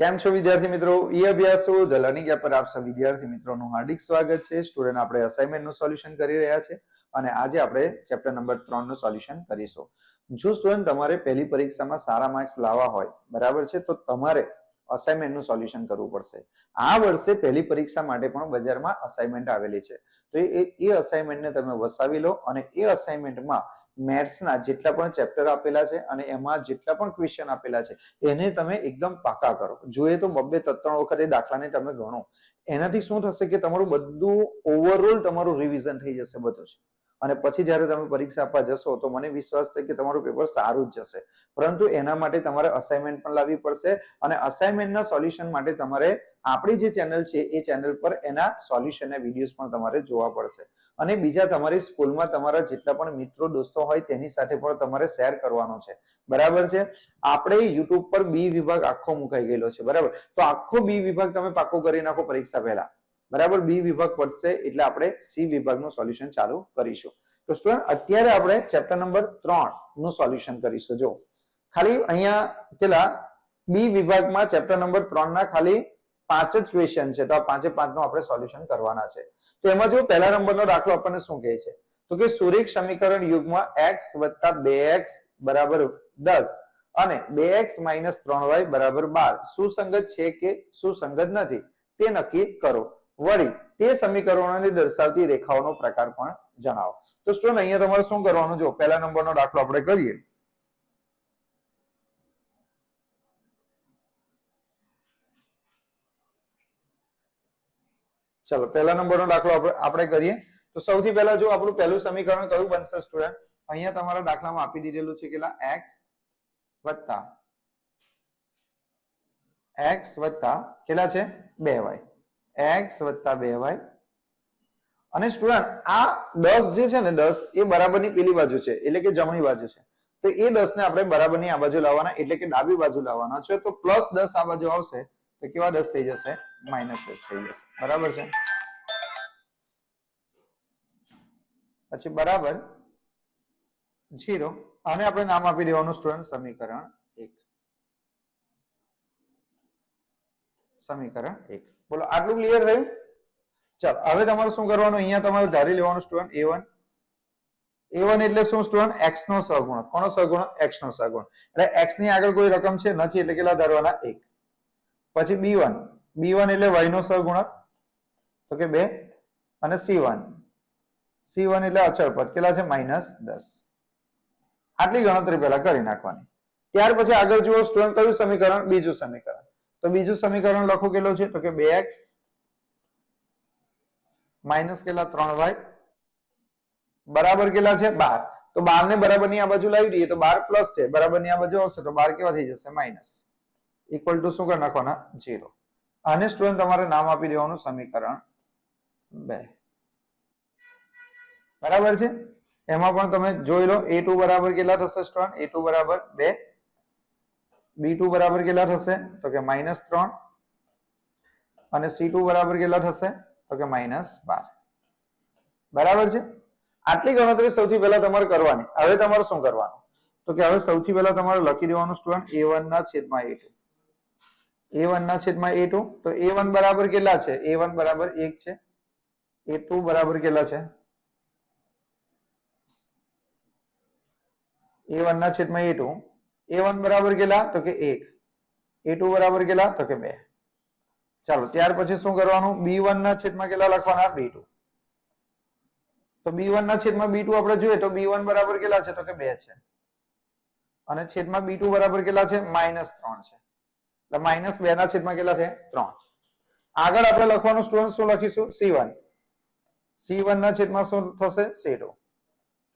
કેમ છો વિદ્યાર્થી મિત્રો? E Abhyaso the learning app પર આપ સૌ વિદ્યાર્થી મિત્રોનું હાર્દિક સ્વાગત છે. સ્ટુડન્ટ આપણે અસાઇનમેન્ટનું સોલ્યુશન કરી રહ્યા છે અને આજે આપણે ચેપ્ટર નંબર ત્રણનું સોલ્યુશન કરીશું. જો સ્ટુડન્ટ તમારે પહેલી પરીક્ષામાં સારા માર્ક્સ લાવવા હોય, બરાબર છે, તો તમારે અસાઇનમેન્ટનું સોલ્યુશન કરવું પડશે. આ વર્ષે પહેલી પરીક્ષા માટે પણ બજારમાં અસાઇનમેન્ટ આવેલી છે. તો એ એ અસાઇનમેન્ટને તમે વસાવી લો અને એ અસાઇનમેન્ટમાં મેથ્સના જેટલા પણ ચેપ્ટર આપેલા છે અને એમાં જેટલા પણ ક્વેશ્ચન આપેલા છે, એને તમે એકદમ પાકા કરો. જોઈએ તો બબ્બે ત્રણ વખતે દાખલાને તમે ગણો. એનાથી શું થશે કે તમારું બધું ઓવરઓલ તમારું રિવિઝન થઈ જશે બધું જ. અને પછી જ્યારે તમે પરીક્ષા આપવા જશો તો મને વિશ્વાસ છે કે તમારું પેપર સારું જ જશે. પરંતુ એના માટે તમારે અસાઇનમેન્ટ પણ લાવવી પડશે અને અસાઇનમેન્ટના સોલ્યુશન માટે તમારે આપણી જે ચેનલ છે એ ચેનલ પર એના સોલ્યુશનના વિડીયોઝ પણ તમારે જોવા પડશે. અને બીજા તમારી સ્કૂલમાં તમારા જેટલા પણ મિત્રો, દોસ્તો હોય તેની સાથે પણ તમારે શેર કરવાનો છે. બરાબર છે? આપણે યુટ્યુબ પર બી વિભાગ આખો મુકાઈ ગયેલો છે, બરાબર? તો આખો બી વિભાગ તમે પાકો કરી નાખો પરીક્ષા પહેલા. બરાબર? બી વિભાગ પડશે એટલે આપણે સી વિભાગનું સોલ્યુશન ચાલુ કરીશું. તો સ્ટુડન્ટ અત્યારે આપણે ચેપ્ટર નંબર ત્રણનું સોલ્યુશન કરીશું. જો, ખાલી અહીંયા પેલા બી વિભાગમાં ચેપ્ટર નંબર ત્રણ ના ખાલી પાંચ જ ક્વેશ્ચન છે. તો આ પાંચે નું આપણે સોલ્યુશન કરવાના છે. તો એમાં જો પહેલા નંબરનો દાખલો આપણને શું કહે છે? તો કે સુરેખ સમીકરણ યુગમાં એક્સ વત્તા બે એક્સ બરાબર દસ અને બે એક્સ માઇનસ ત્રણ વાય બરાબર બાર. સુસંગત છે કે સુસંગત નથી? તે નક્કી કરો. વળી, તે સમીકરણોને દર્શાવતી રેખાઓનો પ્રકાર પણ જણાવો. તો સ્ટુડન્ટ અહીંયા તમારે શું કરવાનું? જો પહેલા નંબરનો દાખલો આપણે કરીએ. ચલો, પહેલા નંબરનો દાખલો આપણે કરીએ. તો સૌથી પહેલા જો આપણું પહેલું સમીકરણ કયું બનશે, સ્ટુડન્ટ? અહીંયા તમારા દાખલામાં આપી દીધેલું છે કેટલા? એક્સ વત્તા એક્સ વત્તા કેટલા છે? બે વાય એક્સ વત્તા બે વાય અને સ્ટુડન્ટ, આ દસ જે છે ને દસ, એ બરાબરની પેલી બાજુ છે, એટલે કે જમણી બાજુ છે. તો એ દસ ને આપણે બરાબરની આ બાજુ લાવવાના, એટલે કે ડાબી બાજુ લાવવાના છે. તો પ્લસ દસ આ બાજુ આવશે તો કેવા દસ થઈ જશે માઇનસ દસ થઈ જશે બરાબર છે પછી બરાબર જીરો આને આપણે નામ આપી દેવાનું સ્ટુડન્ટ સમીકરણ એક સમીકરણ એક બોલો આટલું ક્લિયર થયું ચાલો હવે તમારે શું કરવાનું? અહીંયા તમારે ધારી લેવાનું student A one A one એટલે શું સ્ટુડન્ટ એક્સ નો સહગુણક. કોનો સહગુણક? એક્સ નો સહગુણક. એટલે એક્સની આગળ કોઈ રકમ છે? નથી, એટલે કેટલા ધારવાના? એક. પછી બી વન. બી વન એટલે વાય નો સહગુણક તો કે બે. અને સી વન. સી વન એટલે અચળ પદ. કેટલા છે? માઇનસ દસ. આટલી ગણતરી પહેલા કરી નાખવાની. ત્યાર પછી આગળ જુઓ સ્ટુડન્ટ કયું સમીકરણ? બીજું સમીકરણ. તો બીજું સમીકરણ લખો કેટલું છે? તો કે બે એક્સ માઇનસ કેટલા? ત્રણ વાય. બરાબર કેટલા છે? બાર. તો બાર ને બરાબરની આ બાજુ લાવી દઈએ તો બાર પ્લસ છે. બરાબરની આ બાજુ આવશે. તો બાર કેવા થઈ જશે? માઇનસ. ઇક્વલ ટુ શું કરી નાખવાના? જીરો આને સ્ટુડન્ટ તમારે નામ આપી દેવાનું સમીકરણ બે. બરાબર છે? એમાં પણ તમે જોઈ લો એ બરાબર કેટલા થશે સ્ટુડન્ટ એ બરાબર બે. બી ટુ બરાબર કેટલા થશે? તો કે માઇનસ ત્રણ. અને સી ટુ બરાબર કેટલા થશે? તો કે માઇનસ બાર. બરાબર છે? આટલી ગણતરી સૌથી પહેલા તમારે કરવાની. હવે તમારે શું કરવાનું? તો કે હવે સૌથી પહેલા તમારે લખી દેવાનું સ્ટુડન્ટ એ વન ના છેદમાં એ ટુ એ વન ના છેદમાં એ ટુ તો એ વન બરાબર કેટલા છે? એ વન બરાબર એક છે. એ ટુ બરાબર કેટલા છે? એ વન ના છેદમાં એ ટુ એ વન બરાબર કેટલા? તો કે એક. એ ટુ બરાબર કેટલા? તો કે બે. ચાલો, ત્યાર પછી શું કરવાનું? બી વન ના છેદમાં કેટલા લખવાના? બી ટુ તો બી વન ના છેદમાં બી ટુ આપણે જોઈએ તો બી વન બરાબર કેટલા છે? તો કે બે છે. અને છેદમાં બી ટુ બરાબર કેટલા છે? માઇનસ ત્રણ છે. એટલે માઇનસ બે ના છેદમાં કેટલા છે ત્રણ. આગળ આપણે લખવાનું સ્ટુડન્ટ શું લખીશું? સી વન સી વન ના છેદમાં શું થશે? સી ટુ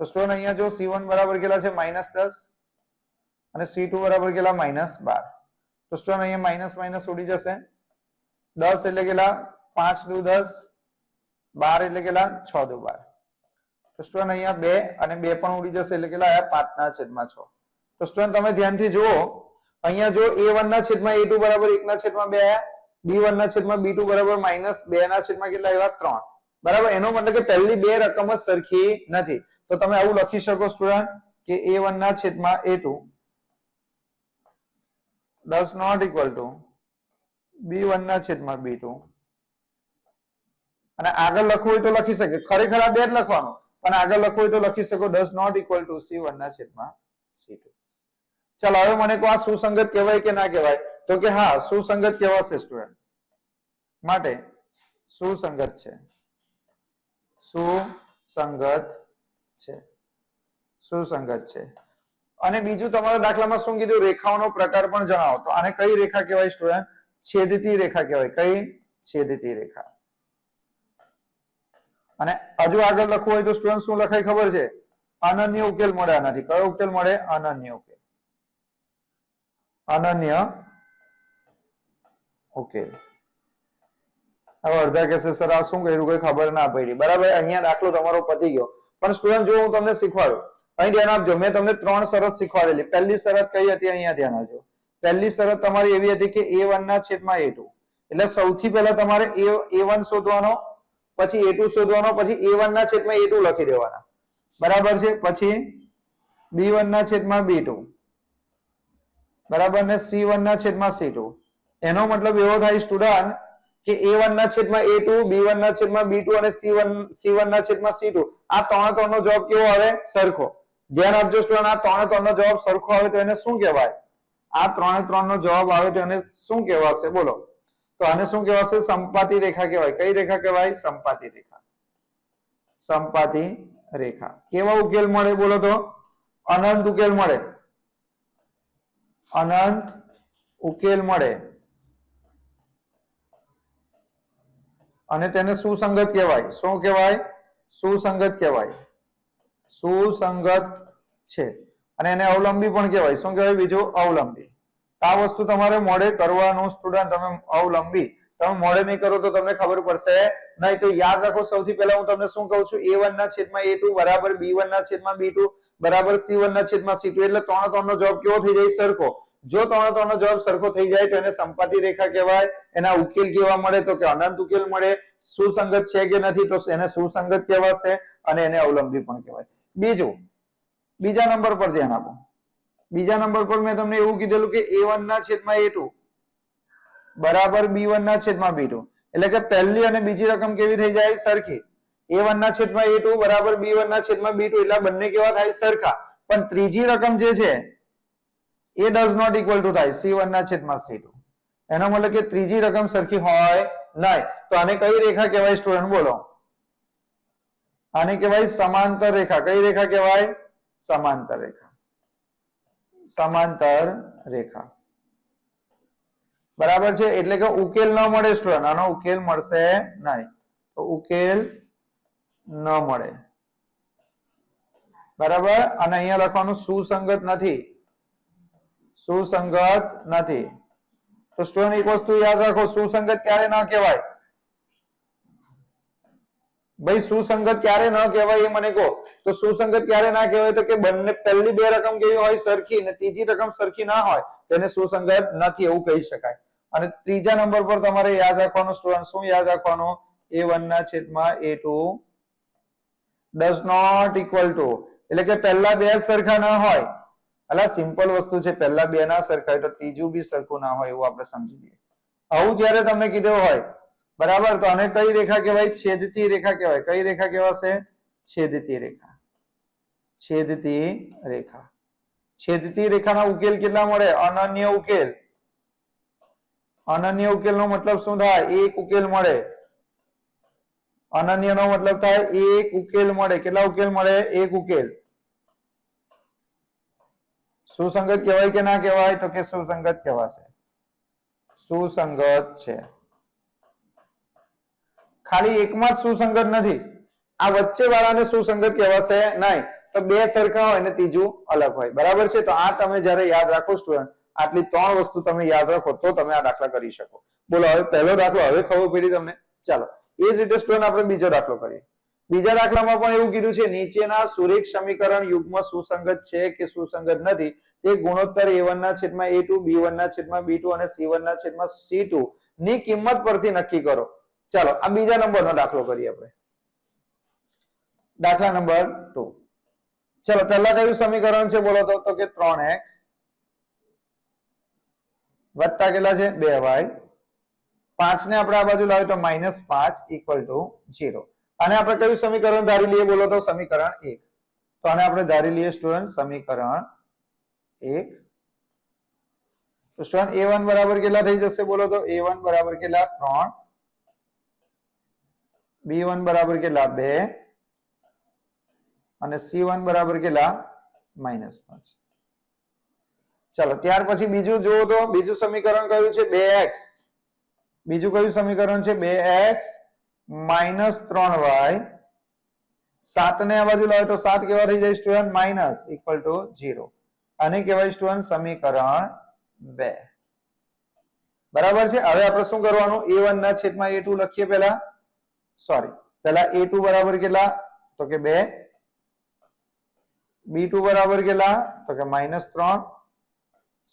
તો સ્ટુડન્ટ અહીંયા જો સી વન બરાબર કેટલા છે? માઇનસ દસ. અને સી ટુ બરાબર કેટલા? માઇનસ બાર. તો સ્ટુડન્ટ અહીંયા માઇનસ માઇનસ ઉડી જશે. દસ એટલે કેટલા? પાંચ દુ દસ. બાર એટલે કેટલા? છ દુ બાર. તો સ્ટુડન્ટ અહીંયા બે અને બે પણ ઉડી જશે એટલે કેટલા આયા પાંચ ના છેદમાં છ. તો સ્ટુડન્ટ તમે ધ્યાનથી જુઓ અહીંયા જો એ વન ના છેદમાં એ ટુ બરાબર એક ના છેદમાં બે આયા. બી વન ના છેદમાં બી ટુ બરાબર માઇનસ બે ના છેદમાં કેટલા આવ્યા? ત્રણ. બરાબર? એનો મતલબ કે પહેલી બે રકમ જ સરખી નથી. તો તમે આવું લખી શકો સ્ટુડન્ટ કે એ વન ના છેદમાં A two does not equal to B one ના છેદમાં બી ટુ અને આગળ લખવું હોય તો લખી શકે. ખરેખર આ બે જ લખવાનું. પણ આગળ લખવું હોય તો લખી શકો does not equal to C one ના છેદમાં ટુ ચાલો, હવે મને કહો આ સુસંગત કહેવાય કે ના કહેવાય? તો કે હા, સુસંગત કહેવાશે સ્ટુડન્ટ માટે સુસંગત છે. સુસંગત છે. સુસંગત છે. અને બીજું તમારા દાખલામાં શું કીધું? રેખાઓનો પ્રકાર પણ જણાવો. તો આને કઈ રેખા કહેવાય સ્ટુડન્ટ છેદતી રેખા કહેવાય. કઈ? છેદતી રેખા. અને હજુ આગળ લખવું હોય તો સ્ટુડન્ટ શું લખાય ખબર છે? અનન્ય ઉકેલ મળે આનાથી. કયો ઉકેલ મળે? અનન્ય ઉકેલ. અનન્ય. ઉકેલ હવે અડધા કેસે સર આ શું કર્યું? કોઈ ખબર ના પડી. બરાબર? અહીંયા દાખલો તમારો પતી ગયો. પણ સ્ટુડન્ટ જો હું તમને શીખવાડું. અહીં ધ્યાન આપજો. મેં તમને ત્રણ શરત શીખવાડેલી. પહેલી શરત કઈ હતી? અહીંયા ધ્યાન આપજો. પહેલી શરત તમારી એવી હતી કે એ વન ના છેદમાં એ ટુ એટલે સૌથી પહેલા તમારે એ વન શોધવાનો, પછી એ ટુ શોધવાનો, પછી એ વન ના છેદમાં એ ટુ લખી દેવાના. બરાબર છે? પછી બી વન ના છેદમાં બી ટુ બરાબર? ને સી વન ના છેદમાં સી ટુ એનો મતલબ એવો થાય સ્ટુડન્ટ કે એ વન ના છેદમાં એ ટુ બી વન ના છેદમાં બી ટુ અને સી વન સી વન ના છેદમાં સી ટુ આ ત્રણે ત્રણ નો જવાબ કેવો આવે? સરખો. ધ્યાન આપજો સ્ટુડન્ટ આ ત્રણે ત્રણ નો જવાબ સરખો આવે તો એને શું કહેવાય? આ ત્રણે ત્રણ નો જવાબ આવે તો એને શું કહેવાશે? બોલો. તો આને શું કહેવાશે? સંપાતી રેખા કહેવાય. કઈ રેખા કહેવાય? સંપાતી રેખા. સંપાતી રેખા. કેવા ઉકેલ મળે? બોલો તો. અનંત ઉકેલ મળે. અનંત ઉકેલ મળે. અને તેને સુસંગત કહેવાય. શું કહેવાય? સુસંગત કહેવાય. સુસંગત છે. અને એને અવલંબી પણ કહેવાય. શું કહેવાય? બીજું અવલંબી. આ વસ્તુ તમારે મોડે કરવાનું સ્ટુડન્ટ તમે અવલંબી. તમે મોડે નહીં કરો તો તમને ખબર પડશે. નહીં તો યાદ રાખો, સૌથી પહેલા હું તમને શું કહું છું? એ વન ના છેદમાં એ ટુ બરાબર બી વન ના છેદમાં બી ટુ બરાબર સી વન ના છેદમાં સી ટુ એટલે ત્રણ ત્રણ નો જવાબ કેવો થઈ જાય? સરખો. જો ત્રણ ત્રણ નો જવાબ સરખો થઈ જાય તો એને સંપાતિ રેખા કહેવાય, એના ઉકેલ કેવા મળે? તો કે અનંત ઉકેલ મળે. સુસંગત છે કે નથી તો એને સુસંગત કહેવાશે અને એને અવલંબી પણ કહેવાય. બીજું, બીજા નંબર પર ધ્યાન આપો. બીજા નંબર પર મેં તમને એવું કીધેલું કે એ વન ના છેદમાં એ ટુ બરાબર બી વન ના છેદમાં બી ટુ એટલે કે પહેલી અને બીજી રકમ કેવી થઈ જાય? સરખી. એ વન ના છેદમાં એ ટુ બરાબર બી વન ના છેદમાં બી ટુ એટલે બંને કેવા થાય? સરખા. પણ ત્રીજી રકમ જે છે, એ ડઝ નોટ ઇક્વલ ટુ થાય. સી વન ના છેદમાં સી ટુ એનો મતલબ કે ત્રીજી રકમ સરખી હોય નહીં. તો આને કઈ રેખા કહેવાય સ્ટુડન્ટ બોલો. આને કહેવાય સમાંતર રેખા. કઈ રેખા કહેવાય? સમાંતર રેખા. સમાંતર રેખા. બરાબર છે? એટલે કે ઉકેલ ન મળે સ્ટુડન્ટ. આનો ઉકેલ મળશે નહીં. તો ઉકેલ ન મળે. બરાબર? અને અહીંયા લખવાનું સુસંગત નથી. સુસંગત નથી. તો સ્ટુડન્ટ, એક વસ્તુ યાદ રાખો. સુસંગત ક્યારે ન કહેવાય? ભાઈ, સુસંગત ક્યારે ન કહેવાય એ મને કહો. તો સુસંગત ક્યારે ના કહેવાય? તો કે બંને, પહેલી બે રકમ કેવી હોય? સરખી. અને ત્રીજી રકમ સરખી ના હોય. તેને સુસંગત નથી એવું કહી શકાય. અને ત્રીજા નંબર પર તમારે યાદ રાખવાનું સ્ટુડન્ટ શું યાદ રાખવાનું? એ વન ના છેદમાં A two does not equal to એટલે કે પહેલા બે સરખા ના હોય. એટલે સિમ્પલ વસ્તુ છે, પહેલા બે ના સરખા હોય તો ત્રીજું બી સરખું ના હોય એવું આપણે સમજી લઈએ. આવું જયારે તમને કીધું હોય, બરાબર? તો આને કઈ રેખા કહેવાય? છેદતી રેખા કહેવાય. કઈ રેખા કહેવાશે? છેદતી રેખા. છેદતી રેખા. છેદતી રેખાના ઉકેલ કેટલા મળે? અનન્ય ઉકેલ. અનન્ય ઉકેલ નો મતલબ શું થાય? એક ઉકેલ મળે. અનન્ય નો મતલબ થાય એક ઉકેલ મળે. કેટલા ઉકેલ મળે? એક ઉકેલ. સુસંગત કહેવાય કે ના કહેવાય? તો કે સુસંગત કહેવાશે. સુસંગત છે. ખાલી એકમાં જ સુસંગત નથી. આ વચ્ચે વાળાને સુસંગત કહેવાશે નહીં. તો બે સરખા હોય ને ત્રીજું અલગ હોય. બરાબર છે? તો આ તમે જ્યારે યાદ રાખો સ્ટુડન્ટ આટલી ત્રણ વસ્તુ તમે યાદ રાખો તો તમે આ દાખલા કરી શકો. બોલો, હવે પહેલો દાખલો હવે ખબર પડી તમને? ચાલો, એ જ રીતે સ્ટુડન્ટ આપણે બીજો દાખલો કરીએ. બીજા દાખલામાં પણ એવું કીધું છે, નીચેના સુરેખ સમીકરણ યુગ્મ સુસંગત છે કે સુસંગત નથી? તે ગુણોત્તર એ ના છેદમાં એ ટુ બી ના છેદમાં બી ટુ અને સી ના છેદમાં સી ટુ ની કિંમત પરથી નક્કી કરો. ચાલો, આ બીજા નંબરનો દાખલો કરીએ આપણે. દાખલા નંબર ટુ ચલો, પહેલા કયું સમીકરણ છે બોલો તો? કે ત્રણ એક્સ વત્તા કેટલા છે? બે વાય. પાંચ ને આપણે આ બાજુ લાવે તો માઇનસ પાંચ ઇક્વલ ટુ ઝીરો અને આપણે કયું સમીકરણ ધારી લઈએ? બોલો તો સમીકરણ એક. તો આને આપણે ધારી લઈએ સ્ટુડન્ટ સમીકરણ એક. તો સ્ટુડન્ટ એ વન બરાબર કેટલા થઈ જશે? બોલો તો એ વન બરાબર કેટલા? ત્રણ. બી વન બરાબર કેટલા? બે. અને સી વન બરાબર કેટલા? માઇનસ પાંચ. ચાલો, ત્યાર પછી બીજું જુઓ તો, બીજું સમીકરણ કયું છે? બે એક્સ. બીજું કયું સમીકરણ છે? બે એક્સ માઇનસ ત્રણ વાય. સાત ને આ બાજુ લાવે તો સાત કેવા થઈ જાય student? Minus equal to zero આને કહેવાય સ્ટુડન્ટ સમીકરણ બે. બરાબર છે? હવે આપણે શું કરવાનું? એ વન ના છેદમાં એ ટુ લખીએ પેલા સોરી પેલા એ ટુ બરાબર કેટલા? તો કે બે. બી ટુ બરાબર કેટલા? તો કે માઇનસ ત્રણ.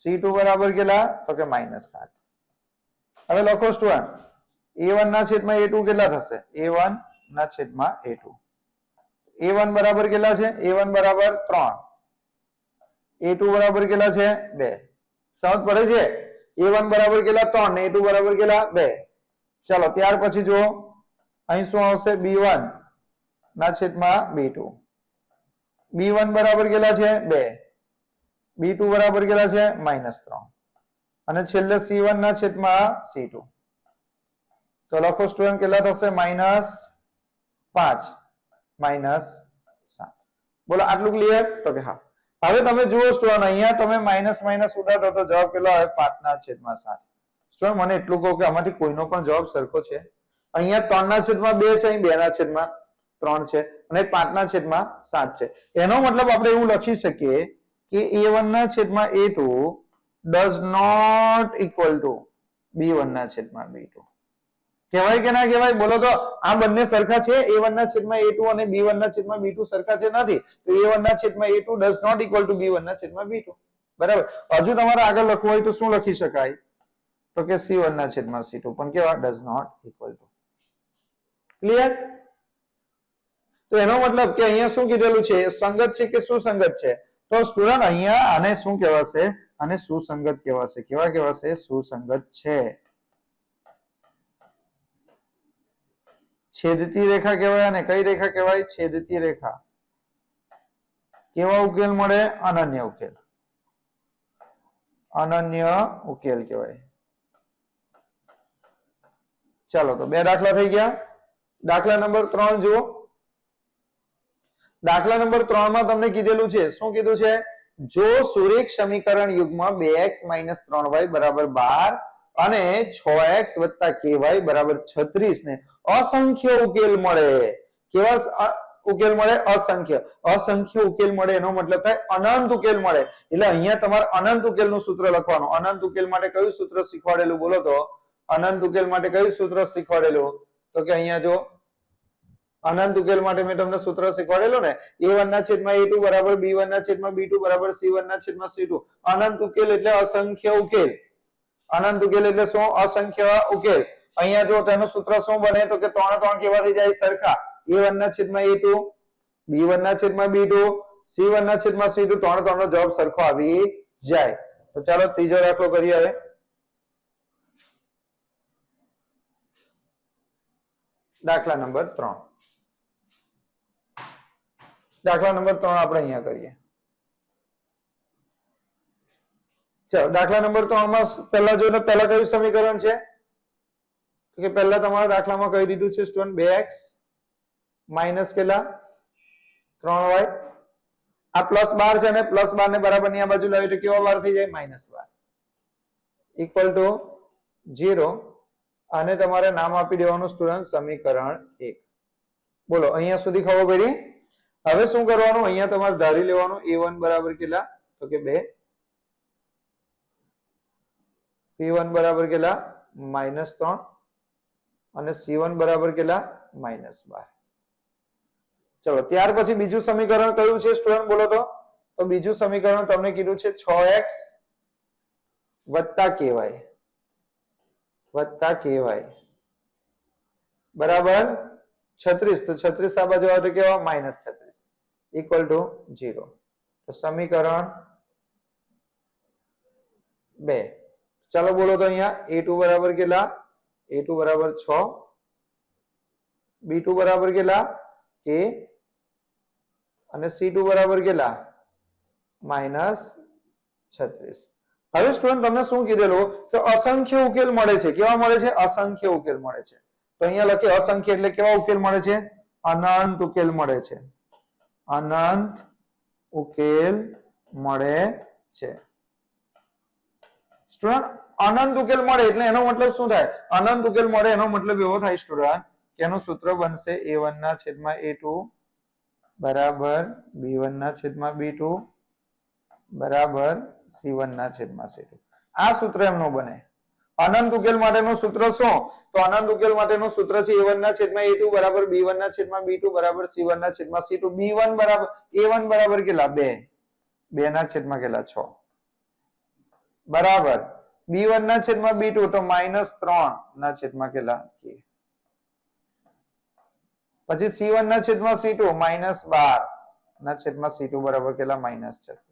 સી ટુ બરાબર કેટલા? તો કે માઇનસ સાત. હવે લખો સ્ટુડન્ટ, એ વન ના છેદમાં એ ટુ કેટલા થશે? એ વન ના છેદમાં એ ટુ. એ વન બરાબર કેટલા છે? એ વન બરાબર ત્રણ. એ ટુ બરાબર કેટલા છે? બે. સમજ પડે છે? એ વન બરાબર કેટલા? ત્રણ. ને એ ટુ બરાબર કેટલા? બે. ચાલો, ત્યાર પછી જુઓ. અહીં શું આવશે? બી વન ના છેદમાં બી ટુ. બી વન બરાબર કેટલા છે? બે. બી ટુ બરાબર કેટલા છે? માઇનસ ત્રણ. અને છેલ્લે સી વન ના છેદમાં સી ટુ. તો લખો સ્ટુડન્ટ કેટલા થશે? માઇનસ પાંચ. માઇનસ સાત. બોલો, આટલું ક્લિયર તો કે હા. હવે તમે જુઓ સ્ટુડન્ટ, અહીંયા તમે માઇનસ માઇનસ ઉડાડો તો જવાબ કેટલો આવે? પાંચ ના છેદમાં સાત. સ્ટુડન્ટ, મને એટલું કહો કે આમાંથી કોઈનો પણ જવાબ સરખો છે. અહીંયા ત્રણ ના છેદમાં બે છે, અહીં બે ના છેદમાં ત્રણ છે, અને પાંચ ના છેદમાં સાત છે. એનો મતલબ આપણે એવું લખી શકીએ કે એ વન ના છેદમાં A two does not equal to B one ના છેદમાં બી ટુ. કહેવાય કે ના કહેવાય? બોલો તો આ બંને સરખા છે? એ વન ના છેદમાં એ ટુ અને બી વન ના છેદમાં બી ટુ સરખા છે નથી. તો એ વન ના છેદમાં A two does not equal to B one ના છેદમાં બી ટુ. બરાબર? હજુ તમારે આગળ લખવું હોય તો શું લખી શકાય? તો કે સી વન ના છેદમાં સી ટુ. પણ કેવા? Does not equal to clear તો એનો મતલબ કે અહીંયા શું કીધેલું છે? સંગત છે કે શું સંગત છે? તો સ્ટુડન્ટ અહીંયા આને શું કહેવાશે? આને સુસંગત કહેવાશે. કેવા કહેવાશે? સુસંગત છે. છેદતી રેખા કહેવાય અને કઈ રેખા કહેવાય? છેદતી રેખા. કેવા ઉકેલ મળે? અનન્ય ઉકેલ. અનન્ય ઉકેલ કહેવાય. ચાલો તો બે દાખલા થઈ ગયા. દાખલા નંબર ત્રણ જુઓ. દાખલા નંબર ત્રણમાં તમને કીધેલું છે. શું કીધું છે? જો સુરેખ સમીકરણ યુગમાં બે એક્સ માઇનસ ત્રણ વાય બરાબર બાર અને છ એક્સ વત્તા કેવાય બરાબર છત્રીસ ને અસંખ્ય ઉકેલ મળે. કેવા ઉકેલ મળે? અસંખ્ય. અસંખ્ય ઉકેલ મળે એનો મતલબ થાય અનંત ઉકેલ મળે. એટલે અહીંયા તમારે અનંત ઉકેલનું સૂત્ર લખવાનું. અનંત ઉકેલ માટે કયું સૂત્ર શીખવાડેલું? બોલો તો. અનંત ઉકેલ માટે કયું સૂત્ર શીખવાડેલું? તો કે અહીંયા જો અનંત ઉકેલ માટે મેં તમને સૂત્ર શીખવાડેલો ને એ વન ના છેદમાં એ ટુ બરાબર બી વન ના છેદમાં બી ટુ બરાબર સી વન ના છેદમાં સી ટુ અનંત ઉકેલ એટલે અસંખ્ય ઉકેલ. અનંત ઉકેલ એટલે શું? અસંખ્ય ઉકેલ. અહીંયા જો તેનું સૂત્ર શું બને, તો કે ત્રણ ત્રણ કેવા થઈ જાય? સરખા. એ વન ના છેદમાં એ ટુ બી વન ના છેદમાં બી ટુ સી વન ના છેદમાં સી ટુ ત્રણ ત્રણ નો જવાબ સરખો આવી જાય. તો ચાલો ત્રીજો દાખલો કરીએ હવે. દાખલા નંબર ત્રણ. દાખલા નંબર ત્રણ આપણે અહીંયા કરીએ. ચાલો, દાખલા નંબર ત્રણમાં પહેલા જોઈને પહેલા કયું સમીકરણ છે? તો કે પહેલા તમારા દાખલામાં કહી દીધું છે સ્ટુડન્ટ બે એક્સ માઇનસ કેટલા? ત્રણ વાય. આ પ્લસ બાર છે ને પ્લસ બાર ને બરાબરની આ બાજુ લાવી તો કેવા બાર થઈ જાય? માઇનસ બાર. ઇક્વલ ટુ ઝીરો અને તમારે નામ આપી દેવાનું સ્ટુડન્ટ સમીકરણ એક. બોલો, અહીંયા સુધી ખબર પડી? હવે શું કરવાનું? અહીંયા તમારે ધારી લેવાનું એ વન બરાબર કેટલા? તો કે બે. પી વન બરાબર કેટલા? માઇનસ ત્રણ. અને સી વન બરાબર કેટલા? માઇનસ બાર. ચલો, ત્યાર પછી બીજું સમીકરણ કયું છે સ્ટુડન્ટ? બોલો તો. તો બીજું સમીકરણ તમને કીધું છે છ એક્સ વત્તા કેવાય વત્તા કેવાય બરાબર? છત્રીસ, તો છત્રીસ આ બાજુ આવે કેવા? માઇનસ છત્રીસ. ઇક્વલ ટુ ઝીરો તો સમીકરણ બે. ચાલો બોલો તો અહીંયા એ ટુ બરાબર કેટલા? એ ટુ બરાબર છ. બી ટુ બરાબર કેટલા? કે અને સી ટુ બરાબર કેટલા? માઇનસ છત્રીસ. હવે સ્ટુડન્ટ તમને શું કીધેલું? કે અસંખ્ય ઉકેલ મળે છે. કેવા મળે છે? અસંખ્ય ઉકેલ મળે છે. તો અહીંયા લખે અસંખ્ય એટલે કેવા ઉકેલ મળે છે? અનંત ઉકેલ મળે છે. અનંત ઉકેલ મળે છે. સ્ટુડન્ટ, અનંત ઉકેલ મળે એટલે એનો મતલબ શું થાય? અનંત ઉકેલ મળે એનો મતલબ એવો થાય સ્ટુડન્ટ કે એનું સૂત્ર બનશે એ વન ના છેદમાં એ ટુ બરાબર બી વન ના છેદમાં બી ટુ બરાબર સી વન ના છેદમાં સી ટુ આ સૂત્ર એમનું બને. અનંત ઉકેલ માટેનું સૂત્ર શું? તો અનંત ઉકેલ માટેનું સૂત્ર છે એ વન ના છેદમાં એ ટુ બરાબર બી વન ના છેદમાં બી ટુ બરાબર સી વન ના છેદમાં સી ટુ બી વન બરાબર એ વન બરાબર કેટલા? બે. બે ના છેદમાં કેટલા? છ. બરાબર. બી વન ના છેદમાં બી ટુ તો માઇનસ ત્રણ ના છેદમાં કેટલા? કે. પછી સી વન ના છેદમાં સી ટુ માઇનસ બાર ના છેદમાં સી ટુ બરાબર કેટલા? છત્રીસ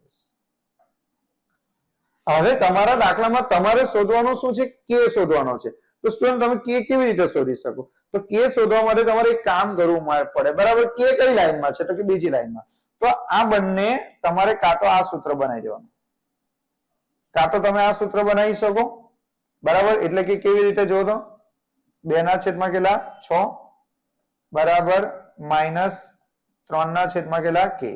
હવે તમારા દાખલામાં તમારે શોધવાનું શું છે? કે શોધવાનો છે? તો સ્ટુડન્ટ તમે કે કેવી રીતે શોધી શકો? તો કે શોધવા માટે તમારે એક કામ કરવું પડે. બરાબર? કે કઈ લાઈનમાં છે? તો કે બીજી લાઈનમાં તો આ બંને તમારે કાં તો આ સૂત્ર બનાવી દેવાનું. કાં તો તમે આ સૂત્ર બનાવી શકો. બરાબર? એટલે કે કેવી રીતે જો તો? બે ના છેદમાં કેટલા? છ. બરાબર? માઇનસ ત્રણ ના છેદમાં કેટલા? કે.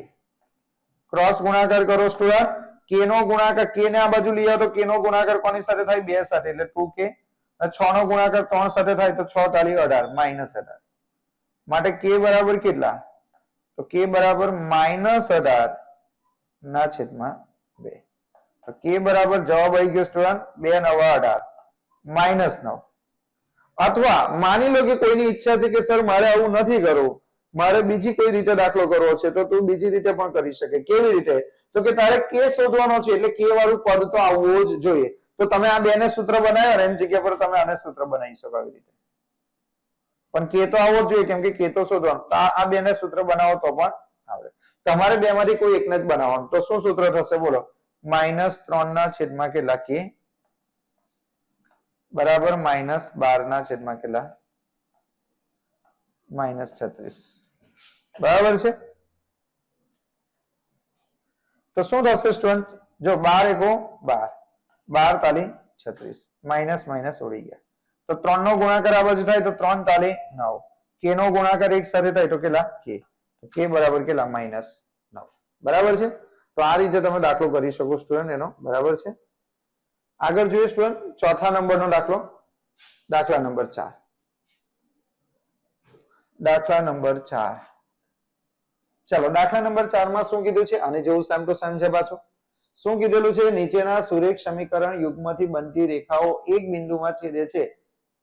ક્રોસ ગુણાકાર કરો, સ્ટુડન્ટ. કે નો ગુણાકાર કે ને આ બાજુ લઈ આવો તો કે નો ગુણાકાર કોની સાથે થાય? બે સાથે. એટલે ટુ કે છ નો ગુણાકાર ત્રણ સાથે થાય તો છ તાળી અઢાર માઇનસ અઢાર. માટે કે બરાબર કેટલા? તો કે બરાબર માઇનસ અઢાર ના છેદમાં બે. તો કે બરાબર જવાબ આવી ગયો સ્ટુડન્ટ બે નવા અઢાર. માઇનસ નવ. અથવા માની લો કે કોઈની ઈચ્છા છે કે, સર, મારે આવું નથી કરવું. મારે બીજી કોઈ રીતે દાખલો કરવો છે તો તું બીજી રીતે પણ કરી શકે. કેવી રીતે? તો કે તારે કે શોધવાનો છે એટલે કે વાળું પદ તો આવવું જ જોઈએ. તો તમે આ બે ને સૂત્ર બનાવ્યો ને એની જગ્યા પર તમે આને સૂત્ર બનાવી શકો આવી રીતે. પણ કે તો આવવો જ જોઈએ કેમ કે કે તો શોધવાનું. તો આ આ બે ને સૂત્ર બનાવો તો પણ આવડે. તમારે બે માંથી કોઈ એકને જ બનાવવાનું. તો શું સૂત્ર થશે બોલો? માઇનસ ત્રણ ના છેદમાં કેટલા કે બરાબર માઇનસ બાર ના છેદમાં કેટલા? માઇનસ છત્રીસ. બરાબર છે? તો શું થશે સ્ટુડન્ટ જો બાર એકો બાર. બાર તાલી છત્રીસ. માઇનસ માઇનસ ઉડી ગયા. તો ત્રણ નો ગુણાકાર આ બાજુ થાય તો ત્રણ તાલી નવ. કે નો ગુણાકાર એક સાથે થાય તો કેટલા? કે. કે બરાબર કેટલા? માઇનસ નવ. બરાબર છે? તો આ રીતે તમે દાખલો કરી શકો સ્ટુડન્ટ એનો બરાબર છે? આગળ જોઈએ સ્ટુડન્ટ ચોથા નંબરનો દાખલો. દાખલા નંબર ચાર. દાખલા નંબર ચાર. ચાલો, દાખલા નંબર ચારમાં શું કીધું છે? આને જેવું સેમ ટુ સેમ છે પાછું. શું કીધેલું છે? નીચેના સુરેખ સમીકરણ યુગ્મથી બનતી રેખાઓ એક બિંદુમાં છેદે છે.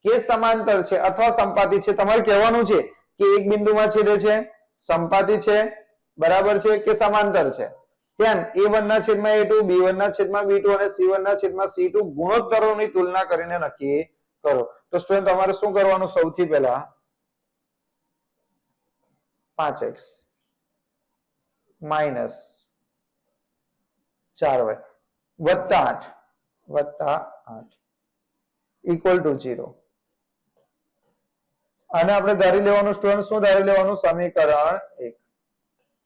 કે સમાંતર છે અથવા સંપાતી છે? તમારે કહેવાનું છે કે એક બિંદુમાં છેદે છે. સંપાતી છે. બરાબર છે કે સમાંતર છે? તેમ એ વન ના છેદમાં એ ટુ બી વન ના છેદમાં બી ટુ અને સી વન ના છેદમાં સી ટુ ગુણોત્તરોની તુલના કરીને નક્કી કરો. તો સ્ટુડન્ટ તમારે શું કરવાનું સૌથી પહેલા? પાંચ એક્સ માઇનસ ચાર વાય વત્તા આઠ. વત્તા આઠ. ઇક્વલ ટુ ઝીરો અને આપણે ધારી લેવાનું સ્ટુડન્ટ શું? ધારી લેવાનું સમીકરણ એક.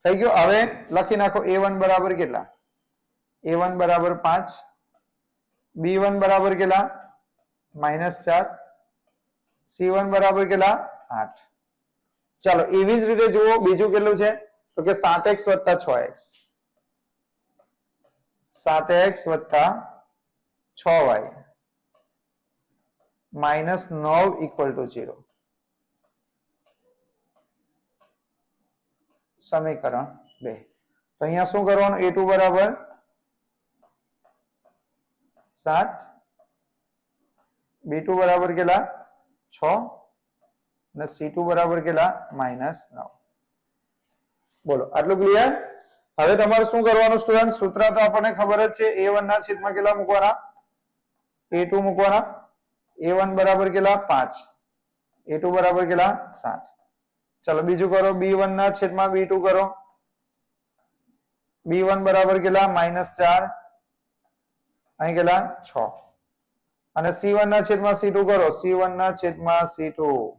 થઈ ગયું? હવે લખી નાખો એ વન બરાબર કેટલા? એ વન બરાબર પાંચ. બી વન બરાબર કેટલા? માઇનસ ચાર. સી વન બરાબર કેટલા? આઠ. ચાલો, એવી જ રીતે જુઓ, બીજું કેટલું છે? તો કે સાત એક્સ વત્તા છ એક્સ સાત એક્સ વત્તા છ વાય માઇનસ નવ ઇક્વલ ટુ ઝીરો સમીકરણ બે તો અહીંયા શું કરવાનું એ ટુ બરાબર સાત બી ટુ બરાબર કેટલા છ અને સી ટુ બરાબર કેટલા માઇનસ નવ બોલો, આટલું ક્લિયર હવે તમારે શું કરવાનું સ્ટુડન્ટ સૂત્ર તો આપણને ખબર જ છે એ વન ના છેદમાં કેટલા મૂકવાના? એ મૂકવાના? એ બરાબર કેટલા? પાંચ. એ ટુ બરાબર કેટલા? સાત. ચલો, બીજું કરો. બી વન ના છેદમાં બી ટુ કરો. બી વન બરાબર કેટલા? માઇનસ ચાર. અહીં કેટલા? છ. અને સી વન ના છેદમાં સી ટુ કરો. સી વન ના છેદમાં સી ટુ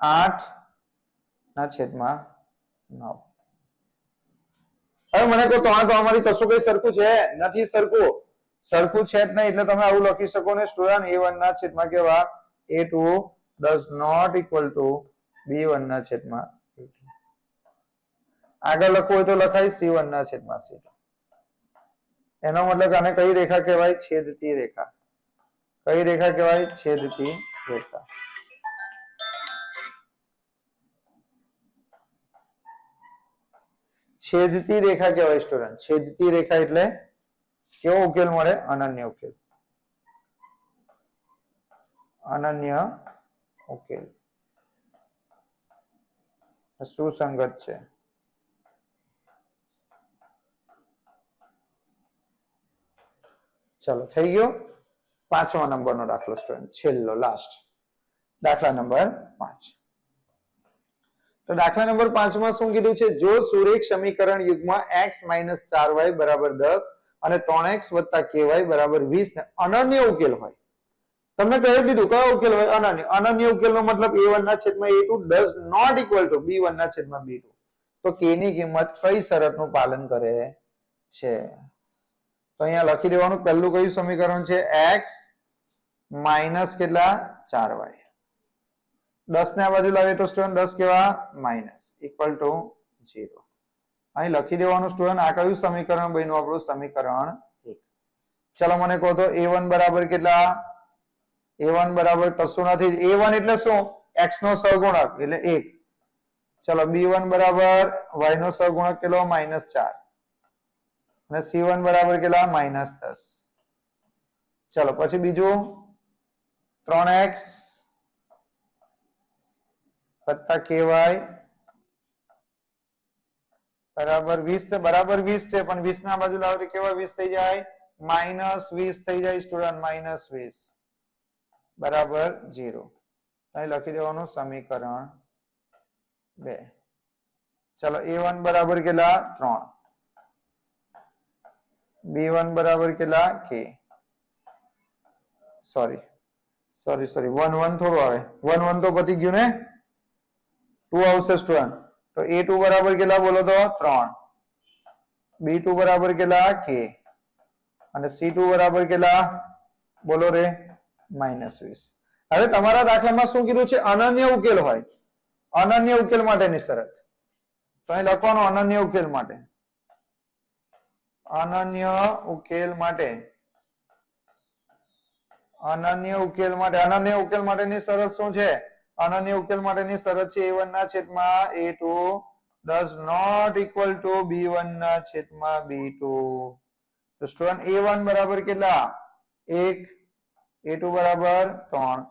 આઠ ના છેદમાં નવ હવે મને કહો ત્રણ તો અમારી કશું કઈ સરખું છે? નથી સરખું. સરખું છે જ નહીં, એટલે તમે આવું લખી શકો ને સ્ટુડન્ટ એ વન ના છેદમાં કેવા A two does not equal to B one ના છેદમાં આગળ લખવું હોય તો લખાય સી વન ના છેદમાં સી એનો મતલબ આને કઈ રેખા કહેવાય? છેદતી રેખા. કઈ રેખા કહેવાય? છેદતી રેખા. છેદતી રેખા કહેવાય સ્ટુડન્ટ છેદતી રેખા એટલે કેવો ઉકેલ મળે? અનન્ય ઉકેલ. અનન્ય ઉકેલ. સુસંગત છે. ચલો, થઈ ગયો? પાંચમા નંબરનો દાખલો સ્ટુડન્ટ છેલ્લો લાસ્ટ દાખલા નંબર પાંચ. તો દાખલા નંબર પાંચમાં શું કીધું છે? જો સુરેખ સમીકરણ યુગમાં એક્સ માઇનસ ચાર વાય બરાબર દસ અને ત્રણ એક્સ વત્તા કેવાય બરાબર વીસ ને અનન્ય ઉકેલ હોય. તમને કહી દીધું, કયો ઉકેલ હોય? અનન્ય. અનન્ય ઉકેલનો મતલબ એ વન ના છેદમાં a2 does not equal two b1 ના છેદમાં b2 તો કે ની કિંમત કઈ શરતનું પાલન કરે છે? તો અહીંયા લખી દેવાનું, પહેલું કયું સમીકરણ છે? એક્સ માઇનસ કેટલા? ચાર વાય દસ ને આ બાજુ લાવીએ તો સ્ટુડન્ટ દસ કેવા? માઇનસ ઇક્વલ ટુ ઝીરો અહીં લખી દેવાનું સ્ટુડન્ટ આ કયું સમીકરણ બન્યું? આપણું સમીકરણ એક. ચલો મને કહો તો એ વન બરાબર કેટલા? એ વન બરાબર કશું નથી. એ વન એટલે શું? એક્સ નો સહગુણક એટલે એક. ચલો બી વન બરાબર વાય નો સહગુણક કેટલો? માઇનસ ચાર. અને સી વન બરાબર કેટલા? માઇનસ દસ. ચલો પછી બીજું. ત્રણ એક્સ વત્તા કેવાય બરાબર વીસ છે બરાબર વીસ છે પણ વીસ ના બાજુ લાવો તો કેવા વીસ થઈ જાય માઇનસ વીસ થઈ જાય સ્ટુડન્ટ માઇનસ વીસ બરાબર જીરો અહીં લખી દેવાનું સમીકરણ બે ચલો એ વન બરાબર કેટલા ત્રણ બી વન બરાબર કેટલા કે sorry sorry sorry one one થોડું આવે વન વન તો પતી ગયું ને ટુ આવશે સ્ટુડન્ટ. તો એ ટુ બરાબર કેટલા બોલો તો? ત્રણ. બી ટુ બરાબર કેટલા? કે. અને સી ટુ બરાબર કેટલા? બોલો રે, માઇનસ વીસ. હવે તમારા દાખલામાં શું કીધું છે? અનન્ય ઉકેલ હોય. અનન્ય ઉકેલ માટેની શરત. તો અહીં લખવાનું અનન્ય ઉકેલ માટે. અનન્ય ઉકેલ માટે. અનન્ય ઉકેલ માટે. અનન્ય ઉકેલ માટેની શરત શું છે? અનન્ય ઉકેલ માટેની શરત છે a1 ના છેદમાં a2 does not equal to b1 ના છેદમાં b2 તો સ્ટુડન્ટ a1 બરાબર કેટલા? 1 a2 બરાબર 3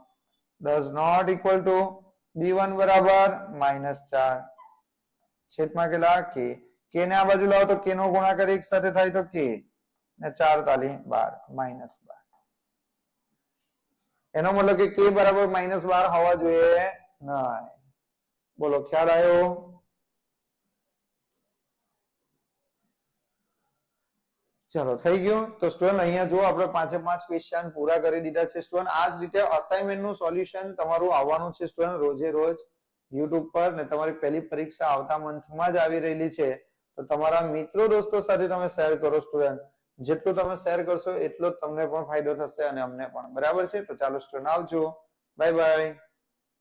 does not equal to b1 બરાબર -4 છેદમાં કેટલા? K. K ને આ બાજુ લાવો તો k નો ગુણાકાર એક સાથે થાય તો k. ને 4 તાલી 12 માઇનસ 12 એનો મતલબ કે કે બરાબર માઇનસ બાર હોવા જોઈએ. નહીં બોલો, ખ્યાલ આવ્યો? ચલો, થઈ ગયું. તો સ્ટુડન્ટ, અહીંયા જો આપણે પાંચે પાંચ ક્વેશ્ચન પૂરા કરી દીધા છે. સ્ટુડન્ટ, આ જ રીતે અસાઇનમેન્ટનું સોલ્યુશન તમારું આવવાનું છે, સ્ટુડન્ટ, રોજે રોજ યુટ્યુબ પર. ને તમારી પહેલી પરીક્ષા આવતા મંથમાં જ આવી રહેલી છે. તો તમારા મિત્રો, દોસ્તો સાથે તમે શેર કરો, સ્ટુડન્ટ. જેટલું તમે શેર કરશો એટલો તમને પણ ફાયદો થશે અને અમને પણ. બરાબર છે? તો ચાલો સ્ટુડન્ટ આવજો. Bye bye.